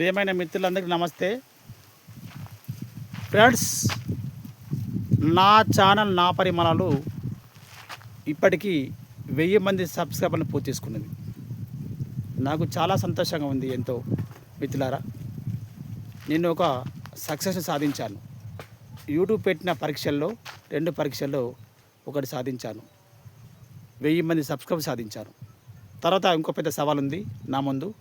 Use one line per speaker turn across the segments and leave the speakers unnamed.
ప్రియమైన మిత్రులందరికీ నమస్తే. ఫ్రెండ్స్ నా ఛానల్ నా పరిమాణాలు ఇప్పటికీ వెయ్యి మంది సబ్స్క్రైబర్ని పూర్తి చేసుకున్నది. నాకు చాలా సంతోషంగా ఉంది ఎంతో మిత్రులారా. నేను ఒక సక్సెస్ సాధించాను. యూట్యూబ్ పెట్టిన పరీక్షల్లో రెండు పరీక్షల్లో ఒకటి సాధించాను. వెయ్యి మంది సబ్స్క్రైబ్ సాధించాను. తర్వాత ఇంకో పెద్ద సవాల్ ఉంది నా ముందు.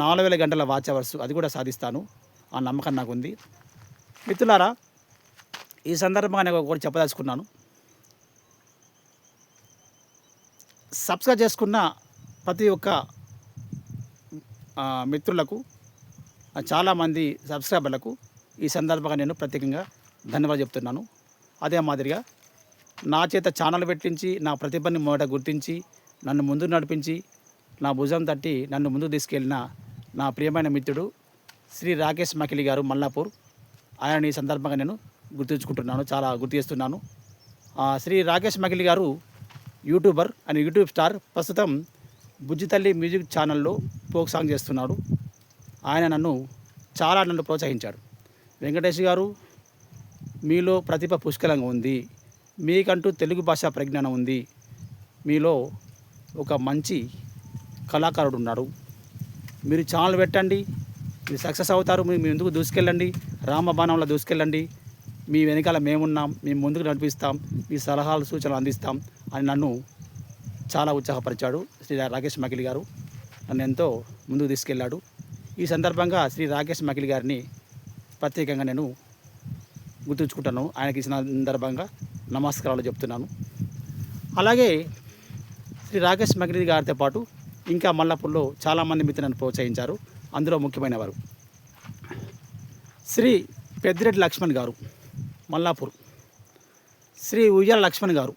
నాలుగు వేల గంటల వాచ్ అవర్స్ అది కూడా సాధిస్తాను. ఆ నమ్మకం నాకు ఉంది మిత్రులారా ఈ సందర్భంగా నేను ఒకటి చెప్పదలుచుకున్నాను. సబ్స్క్రైబ్ చేసుకున్న ప్రతి ఒక్క మిత్రులకు చాలామంది సబ్స్క్రైబర్లకు ఈ సందర్భంగా నేను ప్రత్యేకంగా ధన్యవాదాలు చెప్తున్నాను. అదే మాదిరిగా నా చేత ఛానల్ పెట్టించి నా ప్రతిభని మొదట గుర్తించి నన్ను ముందు నడిపించి నా భుజం తట్టి నన్ను ముందుకు తీసుకెళ్ళిన నా ప్రియమైన మిత్రుడు శ్రీ రాకేష్ మకిలి గారు మల్లాపూర్. ఆయన ఈ సందర్భంగా నేను గుర్తుంచుకుంటున్నాను చాలా గుర్తు చేస్తున్నాను. శ్రీ రాకేష్ మకిలి గారు యూట్యూబర్ అండ్ యూట్యూబ్ స్టార్. ప్రస్తుతం బుజ్జితల్లి మ్యూజిక్ ఛానల్లో ఫోక్ సాంగ్ చేస్తున్నాడు. ఆయన నన్ను చాలా నన్ను ప్రోత్సహించాడు. వెంకటేష్ గారు మీలో ప్రతిభ పుష్కలంగా ఉంది. మీకంటూ తెలుగు భాష ప్రజ్ఞానం ఉంది. మీలో ఒక మంచి కళాకారుడు ఉన్నాడు మీరు ఛానల్ పెట్టండి. మీరు సక్సెస్ అవుతారు. మీరు మీ ముందుకు దూసుకెళ్ళండి. రామబాణంలో దూసుకెళ్ళండి. మీ వెనకాల మేమున్నాం. మేము ముందుకు నడిపిస్తాం. మీ సలహాలు సూచనలు అందిస్తాం అని నన్ను చాలా ఉత్సాహపరిచాడు శ్రీ రాకేష్ మకిలి గారు. నన్ను ఎంతో ముందుకు తీసుకెళ్ళాడు. ఈ సందర్భంగా శ్రీ రాకేష్ మకిలి గారిని ప్రత్యేకంగా నేను గుర్తుంచుకుంటాను. ఆయనకి ఈ సందర్భంగా నమస్కారాలు చెప్తున్నాను. అలాగే శ్రీ రాకేష్ మకిలి గారితో పాటు ఇంకా మల్లాపూర్లో చాలామంది మిత్రులను ప్రోత్సహించారు. అందులో ముఖ్యమైన వారు శ్రీ పెద్దిరెడ్డి లక్ష్మణ్ గారు మల్లాపూర్. శ్రీ ఉయ్యాల లక్ష్మణ్ గారు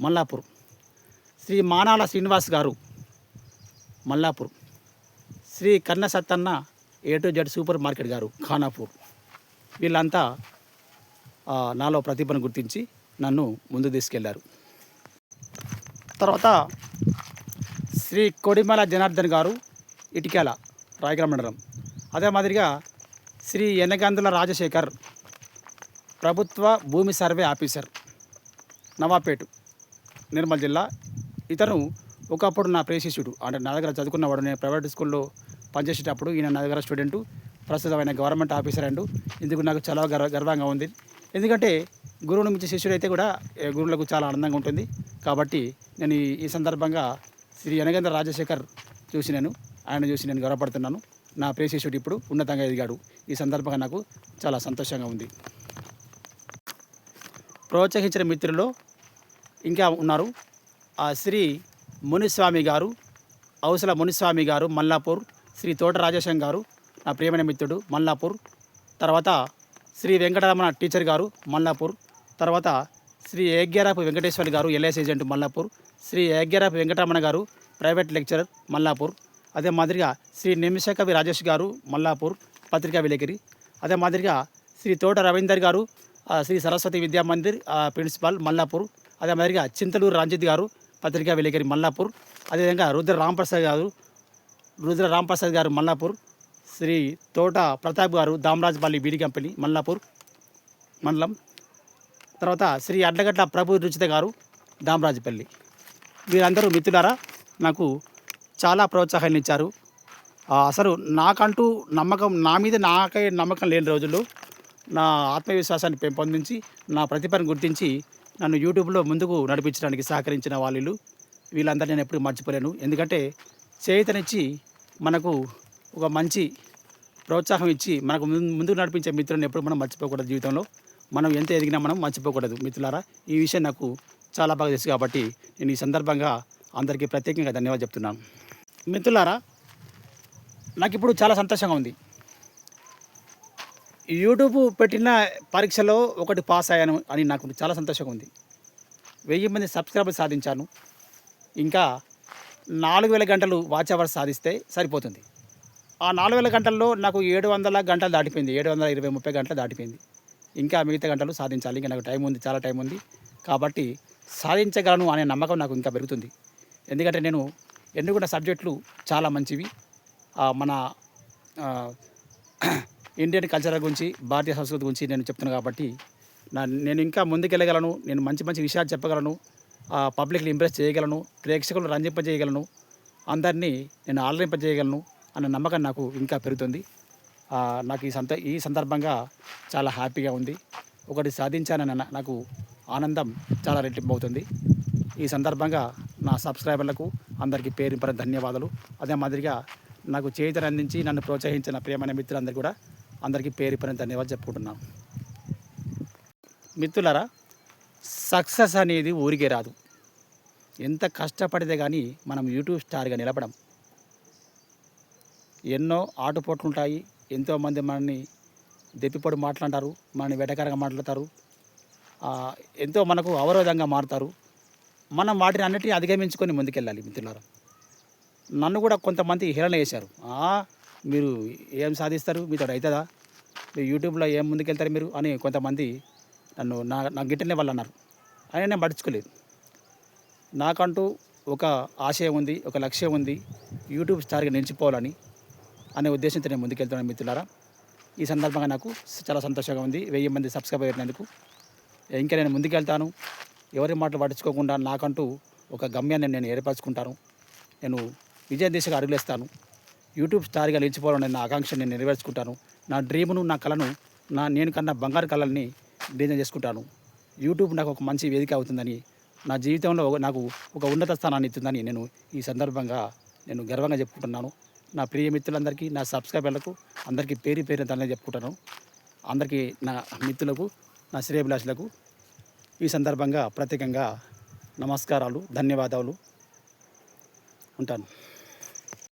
మల్లాపూర్. శ్రీ మానాల శ్రీనివాస్ గారు Mallapur. Shri Kanna Sattanna A to Z super market గారు ఖానాపూర్. వీళ్ళంతా నాలో ప్రతిభను గుర్తించి నన్ను ముందు తీసుకెళ్ళారు. తర్వాత శ్రీ కొడిమల జనార్దన్ గారు ఇటికేల రాయగడ మండలం. అదే మాదిరిగా శ్రీ ఎనగందుల రాజశేఖర్ ప్రభుత్వ భూమి సర్వే ఆఫీసర్ నవాపేటు నిర్మల్ జిల్లా. ఇతను ఒకప్పుడు నా ప్రేషిష్యుడు అంటే నా దగ్గర చదువుకున్నవాడు నేను ప్రైవేట్ స్కూల్లో పనిచేసేటప్పుడు ఈయన నా దగ్గర స్టూడెంటు ప్రస్తుతం ఆయన గవర్నమెంట్ ఆఫీసర్ అండు. ఇందుకు నాకు చాలా గర్వ గర్వంగా ఉంది. ఎందుకంటే గురువుని మించి శిష్యుడు అయితే కూడా గురువులకు చాలా ఆనందంగా ఉంటుంది. కాబట్టి నేను ఈ సందర్భంగా శ్రీ యనగేంద్ర రాజశేఖర్ చూసి నేను ఆయన చూసి నేను గర్వపడుతున్నాను. నా ప్రియ ఇప్పుడు ఉన్నతంగా ఎదిగాడు. ఈ సందర్భంగా నాకు చాలా సంతోషంగా ఉంది. ప్రోత్సహించిన మిత్రులు ఇంకా ఉన్నారు. ఆ శ్రీ మునిస్వామి గారు అవసల మునిస్వామి గారు మల్లాపూర్ శ్రీ తోట రాజేశం గారు నా ప్రియమైన మిత్రుడు మల్లాపూర్ తర్వాత శ్రీ వెంకటరమణ టీచర్ గారు మల్లాపూర్ తర్వాత శ్రీ ఏగ్యారాపు వెంకటేశ్వరి గారు ఎల్ఐసి ఏజెంట్ మల్లాపూర్ శ్రీ ఏగ్యారాపు వెంకటరమణ గారు ప్రైవేట్ లెక్చరర్ మల్లాపూర్. అదే మాదిరిగా శ్రీ నిమిషకవి రాజేష్ గారు మల్లాపూర్ పత్రికా విలేకరి. అదే మాదిరిగా శ్రీ తోట రవీందర్ గారు శ్రీ సరస్వతి విద్యా మందిర్ ప్రిన్సిపాల్ మల్లాపూర్. అదే మాదిరిగా చింతలూరు రంజిత్ గారు పత్రికా విలేకరి మల్లాపూర్. అదేవిధంగా రుద్ర రాంప్రసాద్ గారు రుద్ర రాంప్రసాద్ గారు మల్లాపూర్. శ్రీ తోట ప్రతాప్ గారు దామరాజపల్లి బీడి కంపెనీ మల్లాపూర్. మండలం. తర్వాత శ్రీ అడ్లగట్ల ప్రభు రుచిత గారు దామరాజపల్లి. వీరందరూ మిత్రులారా నాకు చాలా ప్రోత్సాహాన్ని ఇచ్చారు. అసలు నాకంటూ నమ్మకం నా మీద నాకే నమ్మకం లేని రోజుల్లో నా ఆత్మవిశ్వాసాన్ని పెంపొందించి నా ప్రతిభను గుర్తించి నన్ను యూట్యూబ్లో ముందుకు నడిపించడానికి సహకరించిన వాళ్ళు వీళ్ళందరూ నేను ఎప్పుడు మర్చిపోలేను. ఎందుకంటే చేతనిచ్చి మనకు ఒక మంచి ప్రోత్సాహం ఇచ్చి మనకు ముందు- ముందుకు నడిపించే మిత్రులను ఎప్పుడు మనం మర్చిపోకూడదు జీవితంలో. మనం ఎంత ఎదిగినా మనం మర్చిపోకూడదు. మిత్రులారా ఈ విషయం నాకు చాలా బాగా తెలుసు కాబట్టి నేను ఈ సందర్భంగా అందరికీ ప్రత్యేకంగా ధన్యవాదాలు చెప్తున్నాను. మిత్రులారా నాకు ఇప్పుడు చాలా సంతోషంగా ఉంది. యూట్యూబ్ పెట్టిన పరీక్షలో ఒకటి పాస్ అయ్యాను అని నాకు చాలా సంతోషంగా ఉంది. వెయ్యి మంది సబ్స్క్రైబర్లు సాధించాను. ఇంకా నాలుగు వేల గంటలు వాచ్ అవర్స్ సాధిస్తే సరిపోతుంది. ఆ నాలుగు వేల గంటల్లో నాకు ఏడు వందల గంటలు దాటిపోయింది. ఏడు వందల ఇరవై ముప్పై గంటలు దాటిపోయింది. ఇంకా మిగతా గంటలు సాధించాలి. ఇంకా నాకు టైం ఉంది చాలా టైం ఉంది. కాబట్టి సాధించగలను అనే నమ్మకం నాకు ఇంకా పెరుగుతుంది. ఎందుకంటే నేను ఎన్నుకున్న సబ్జెక్టులు చాలా మంచివి. మన ఇండియన్ కల్చర్ గురించి భారతీయ సంస్కృతి గురించి నేను చెప్తున్నాను కాబట్టి నా నేను ఇంకా ముందుకెళ్ళగలను నేను మంచి మంచి విషయాలు చెప్పగలను పబ్లిక్ని ఇంప్రెస్ చేయగలను ప్రేక్షకులను రంజింపజేయగలను అందరినీ నేను ఆలరింపజేయగలను అన్న నమ్మకం నాకు ఇంకా పెరుగుతుంది. నాకు ఈ సంత ఈ సందర్భంగా చాలా హ్యాపీగా ఉంది. ఒకటి సాధించానన్న నాకు ఆనందం చాలా రెట్టింపు అవుతుంది ఈ సందర్భంగా నా సబ్స్క్రైబర్లకు అందరికీ పేరు పర ధన్యవాదాలు. అదే మాదిరిగా నాకు చేతులు అందించి నన్ను ప్రోత్సహించిన ప్రియమైన మిత్రులందరూ కూడా అందరికీ పేరు పని ధన్యవాదాలు చెప్పుకుంటున్నాను. మిత్రులరా సక్సెస్ అనేది ఊరికే రాదు. ఎంత కష్టపడితే కానీ మనం యూట్యూబ్ స్టార్గా నిలబడం. ఎన్నో ఆటుపోట్లుంటాయి. ఎంతోమంది మనల్ని దెప్పిపొడి మాట్లాడారు మనల్ని వెటకరంగా మాట్లాడతారు. ఎంతో మనకు అవరోధంగా మారుతారు. మనం వాటిని అన్నిటిని అధిగమించుకొని ముందుకెళ్ళాలి మిత్రులారా. నన్ను కూడా కొంతమంది హేళన చేశారు. మీరు ఏం సాధిస్తారు? మీతో అవుతుందా? మీరు యూట్యూబ్లో ఏం ముందుకెళ్తారు మీరు? అని కొంతమంది నన్ను నా నా గిట్టనే వాళ్ళు అన్నారు అయినా నేను పట్టించుకోలేదు. నాకంటూ ఒక ఆశయం ఉంది ఒక లక్ష్యం ఉంది యూట్యూబ్ స్టార్గా నిలిచిపోవాలని అనే ఉద్దేశంతో నేను ముందుకెళ్తున్నాను మిత్రులారా. ఈ సందర్భంగా నాకు చాలా సంతోషంగా ఉంది. వెయ్యి మంది సబ్స్క్రైబ్ అయినందుకు ఇంకా నేను ముందుకెళ్తాను. ఎవరి మాటలు పట్టించుకోకుండా నాకంటూ ఒక గమ్యాన్ని నేను ఏర్పరచుకుంటాను. నేను విజయ దిశగా అడుగులేస్తాను. యూట్యూబ్ స్టార్గా నిలిచిపోవాలని నా ఆకాంక్ష నేను నెరవేర్చుకుంటాను. నా డ్రీమును నా కళను నా నేను కన్నా బంగారు కళల్ని డిజైన్ చేసుకుంటాను. యూట్యూబ్ నాకు ఒక మంచి వేదిక అవుతుందని నా జీవితంలో నాకు ఒక ఉన్నత స్థానాన్ని ఇస్తుందని నేను ఈ సందర్భంగా నేను గర్వంగా చెప్పుకుంటున్నాను. నా ప్రియ మిత్రులందరికీ నా సబ్స్క్రైబర్లకు అందరికీ పేరు పేరు తనని చెప్పుకుంటాను అందరికీ నా మిత్రులకు నా శ్రేయభిలాషులకు ఈ సందర్భంగా ప్రత్యేకంగా నమస్కారాలు ధన్యవాదాలు. ఉంటాను.